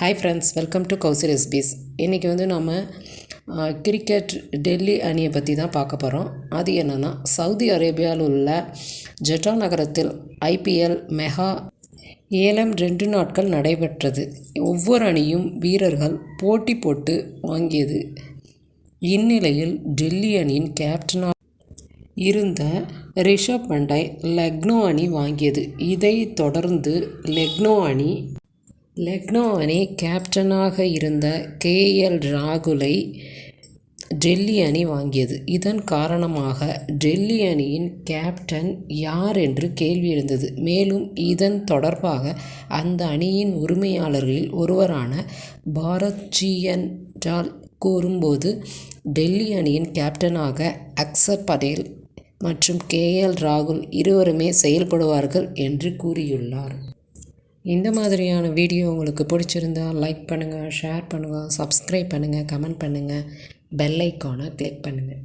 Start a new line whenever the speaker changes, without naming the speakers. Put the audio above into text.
Hi friends welcome to Kausi recipes இன்றைக்கி வந்து நம்ம கிரிக்கெட் டெல்லி அணியை பற்றி தான் பார்க்க போகிறோம் அது என்னென்னா சவுதி அரேபியாவில் உள்ள ஜெட்டா நகரத்தில் ஐபிஎல் மெகா ஏலம் ரெண்டு நாட்கள் நடைபெற்றது. ஒவ்வொரு அணியும் வீரர்கள் போட்டி போட்டு வாங்கியது. இந்நிலையில் டெல்லி அணியின் கேப்டனாக இருந்த ரிஷப் பண்டை லக்னோ அணி வாங்கியது. இதை தொடர்ந்து லக்னோ அணி லக்னோ அணி கேப்டனாக இருந்த கேஎல் ராகுலை டெல்லி அணி வாங்கியது. இதன் காரணமாக டெல்லி அணியின் கேப்டன் யார் என்று கேள்வி எழுந்தது. மேலும் இதன் தொடர்பாக அந்த அணியின் உரிமையாளர்களில் ஒருவரான பாரத் ஜியன்டால் கூறும்போது டெல்லி அணியின் கேப்டனாக அக்சர் படேல் மற்றும் கேஎல் ராகுல் இருவருமே செயல்படுவார்கள் என்று கூறியுள்ளார். இந்த மாதிரியான வீடியோ உங்களுக்கு பிடிச்சிருந்தா லைக் பண்ணுங்கள் ஷேர் பண்ணுங்கள் சப்ஸ்கிரைப் பண்ணுங்கள் கமெண்ட் பண்ணுங்கள் பெல் ஐக்கானை கிளிக் பண்ணுங்கள்